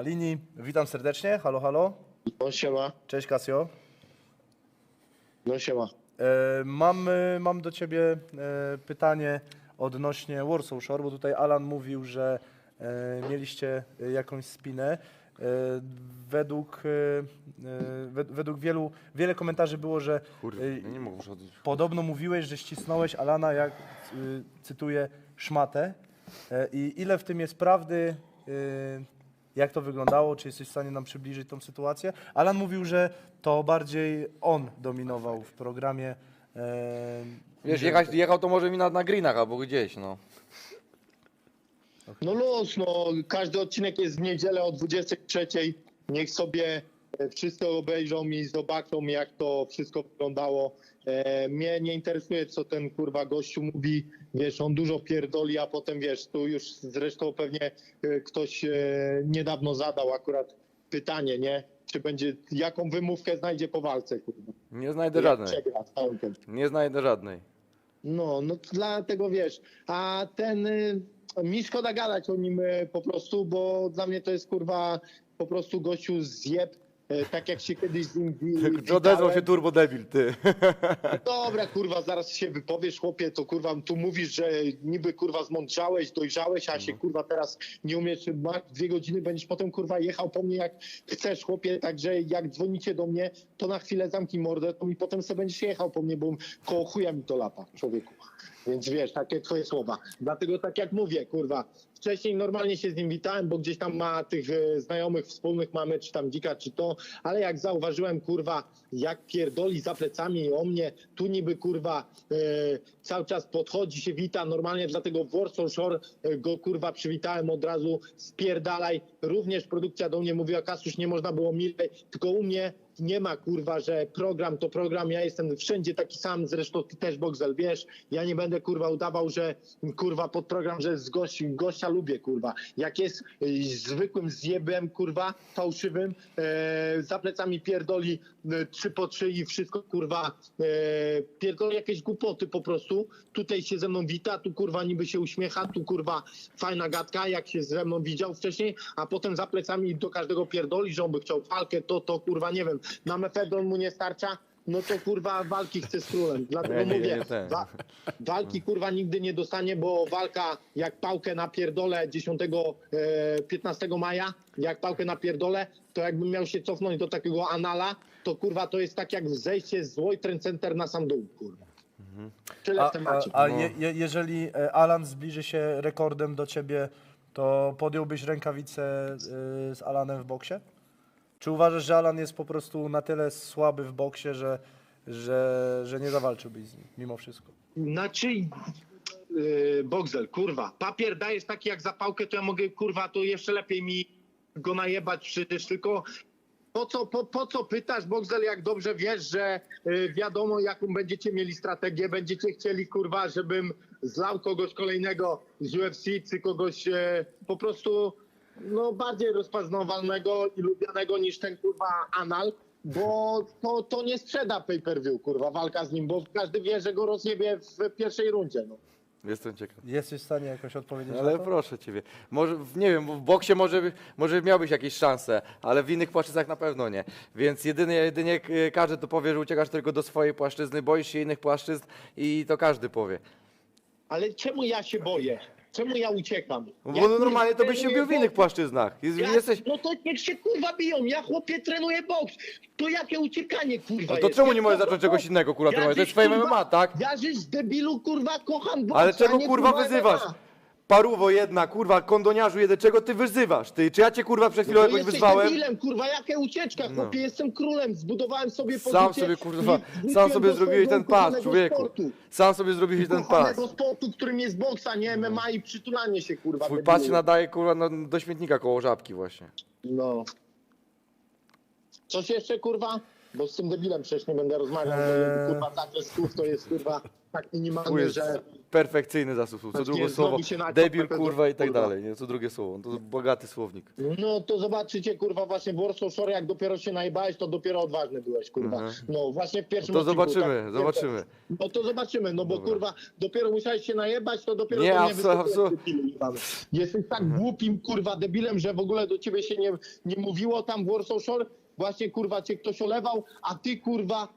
Na linii witam serdecznie. Halo, halo. No siema, Cześć Kasio. no siema. E, mam, e, mam do ciebie e, pytanie odnośnie Warsaw Shore, bo tutaj Alan mówił, że e, mieliście jakąś spinę. E, według, e, wed- według wielu, wiele komentarzy było, że Kurwa, e, ja nie mogę odejść. Podobno mówiłeś, że ścisnąłeś Alana, jak cytuję, szmatę. E, I ile w tym jest prawdy? Jak to wyglądało? Czy jesteś w stanie nam przybliżyć tą sytuację? Alan mówił, że to bardziej on dominował w programie. e, Wiesz, jechać, jechał to może mi na, na greenach albo gdzieś, no. No luz, no każdy odcinek jest w niedzielę o 23. Niech sobie e, wszyscy obejrzą i zobaczą jak to wszystko wyglądało. E, mnie nie interesuje co ten kurwa gościu mówi, wiesz, on dużo pierdoli, a potem wiesz, tu już zresztą pewnie e, ktoś niedawno zadał akurat pytanie, nie? Czy będzie, jaką wymówkę znajdzie po walce, kurwa. Nie znajdę żadnej. Przegra. Nie znajdę żadnej. No, no dlatego wiesz, a ten y, mi szkoda gadać o nim po prostu, bo dla mnie to jest kurwa po prostu gościu zjeb, tak jak się kiedyś z nim wi- Odezwał się turbo debil, ty. Dobra, kurwa, zaraz się wypowiesz, chłopie, to kurwa, tu mówisz, że niby kurwa zmądrzałeś, dojrzałeś, a się kurwa teraz nie umiesz, masz dwie godziny, będziesz potem kurwa jechał po mnie jak chcesz, chłopie, także jak dzwonicie do mnie, to na chwilę zamknij mordę, to mi potem sobie będziesz jechał po mnie, bo koło chuja mi to lata, człowieku. Więc wiesz, takie twoje słowa. Dlatego tak jak mówię, kurwa, wcześniej normalnie się z nim witałem, bo gdzieś tam ma tych e, znajomych wspólnych mamy, czy tam dzika, czy to, ale jak zauważyłem, kurwa, jak pierdoli za plecami o mnie, tu niby, kurwa, e, cały czas podchodzi, się wita, normalnie dlatego w Warsaw Shore e, go, kurwa, przywitałem od razu, spierdalaj. Również produkcja do mnie mówiła, Kasusz, nie można było milej, tylko u mnie nie ma kurwa, że program to program, ja jestem wszędzie taki sam, zresztą ty też Boxel, wiesz, ja nie będę kurwa udawał, że kurwa pod program, że z gości, gościa lubię kurwa. Jak jest y, zwykłym zjebem kurwa, fałszywym, e, za plecami pierdoli e, trzy po trzy i wszystko kurwa, e, pierdoli jakieś głupoty po prostu, tutaj się ze mną wita, tu kurwa niby się uśmiecha, tu kurwa fajna gadka, jak się ze mną widział wcześniej, a potem za plecami do każdego pierdoli, że on by chciał walkę, to, to kurwa nie wiem, na mefedron mu nie starcza, no to kurwa walki chce z królem. Dlatego Nie, nie, mówię, nie ten. wa- walki kurwa nigdy nie dostanie, bo walka jak pałkę na pierdole 10, e, 15 maja, jak pałkę na pierdole, to jakbym miał się cofnąć do takiego anala, to kurwa to jest tak jak zejście z World Center na sam dół, kurwa. Tyle A, w temacie. a, a No. je, je, jeżeli e, Alan zbliży się rekordem do ciebie, to podjąłbyś rękawicę y, z Alanem w boksie? Czy uważasz, że Alan jest po prostu na tyle słaby w boksie, że, że, że nie zawalczyłbyś z nim mimo wszystko? Znaczy, yy, kurwa, papier dajesz taki jak zapałkę, to ja mogę, kurwa, to jeszcze lepiej mi go najebać przecież, tylko po co, po, po co pytasz, Boxel, jak dobrze wiesz, że yy, wiadomo, jaką będziecie mieli strategię, będziecie chcieli, kurwa, żebym zlał kogoś kolejnego z UFC, czy kogoś e, po prostu, no, bardziej rozpoznawalnego i lubianego niż ten, kurwa, anal, bo to, to nie sprzeda pay-per-view, kurwa, walka z nim, bo każdy wie, że go rozjebie w pierwszej rundzie, no. Jestem ciekaw. Jesteś w stanie jakoś odpowiedzieć Ale na to? proszę ciebie. Może, w- nie wiem, w boksie może, może miałbyś jakieś szanse, ale w innych płaszczyznach na pewno nie. Więc jedynie, jedynie każdy to powie, że uciekasz tylko do swojej płaszczyzny, boisz się innych płaszczyzn i to każdy powie. Ale czemu ja się boję? Czemu ja uciekam? Bo Jak normalnie to byś się bił w innych płaszczyznach. Jest, ja, jesteś... No to niech się kurwa biją, ja chłopie trenuję boks. To jakie uciekanie kurwa No to jest? czemu nie możesz zacząć czegoś innego, kurwa, trenować? To jest dziś, twoje MMA, tak? Ja żeś z debilu kurwa kocham boks, Ale czego kurwa wyzywasz? Paruwo jedna, kurwa, kondoniarzu jeden, czego ty wyzywasz? Ty, czy ja cię kurwa przed chwilą No jakoś wyzwałem? debilem, kurwa, jakie ucieczka, No. chłopie, jestem królem, zbudowałem sobie Sam pozycję sobie kurwa, i sam sobie zrobiłeś ten pas, człowieku. sportu. Sam sobie zrobiłeś ten pas. Sportu, którym jest boksa, nie MMA i przytulanie się, kurwa. Twój pas się nadaje kurwa no, do śmietnika koło żabki właśnie. No. Coś jeszcze, kurwa? Bo z tym debilem przecież nie będę rozmawiał, bo Eee. jego, kurwa zakres słów to jest kurwa tak Tu minimalny, jest że... perfekcyjny zasób słów. Co Właśnie drugie słowo, się naciął debil, kurwa i tak kurwa. dalej. Nie? Co drugie słowo. To bogaty słownik. No to zobaczycie, kurwa, właśnie w Warsaw Shore, jak dopiero się najbałeś, to dopiero odważny byłeś, kurwa. Mhm. No właśnie w pierwszym No to odcinku, zobaczymy, tak, zobaczymy. No to zobaczymy, no bo Dobra. kurwa, dopiero musiałeś się najebać, to dopiero Nie, do mnie abso- występujesz, abso- debilu jebany. Jesteś tak Mhm. głupim, kurwa, debilem, że w ogóle do ciebie się nie, nie mówiło tam w Warsaw Shore, właśnie, kurwa, cię ktoś olewał, a ty, kurwa,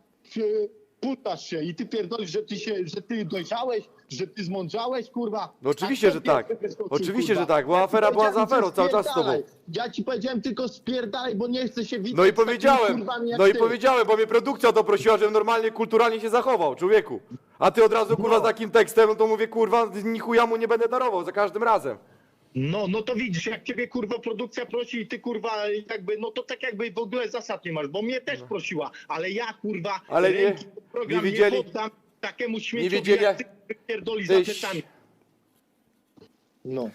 putasz się i ty pierdolisz, że ty się, że ty dojrzałeś, że ty zmądrzałeś, kurwa. No oczywiście, A kto że tak. wyskoczył, Oczywiście, kurwa? że tak, bo Ja afera była za aferą, cały czas z tobą. Ja ci powiedziałem tylko spierdalaj, bo nie chcę się widzieć No i powiedziałem, no i ty. powiedziałem, bo mnie produkcja o to prosiła, żebym normalnie, kulturalnie się zachował, człowieku. A ty od razu, kurwa, z takim tekstem, no to mówię, kurwa, ni chuja mu nie będę darował za każdym razem. No, no to widzisz, jak ciebie kurwa produkcja prosi i ty kurwa jakby, no to tak jakby w ogóle zasad nie masz, bo mnie też prosiła, ale ja kurwa No. Ale nie- program nie wiedzieli- nie poddam takiemu śmieciowi wiedzieli, jak jak- ty pierdoli Tyś- za plecami. No.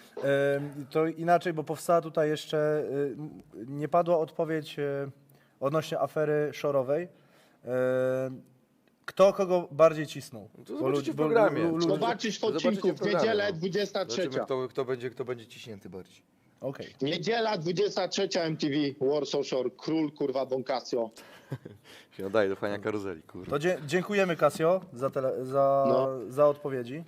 To inaczej, bo powstała tutaj jeszcze, y, nie padła odpowiedź y, odnośnie afery szorowej. Kto kogo bardziej cisnął? No to Bo zobaczycie w programie. lu- lu- Zobaczy- Zobaczysz w odcinku w programie, niedzielę no. 23. Zobaczymy, kto, kto, będzie, kto będzie ciśnięty bardziej. Okej. Niedziela 23 MTV, Warsaw Shore, król kurwa Don Casio. Się nadaje do fania karuzeli, kurwa. To dzie- dziękujemy Casio za, tele- za, No. za odpowiedzi.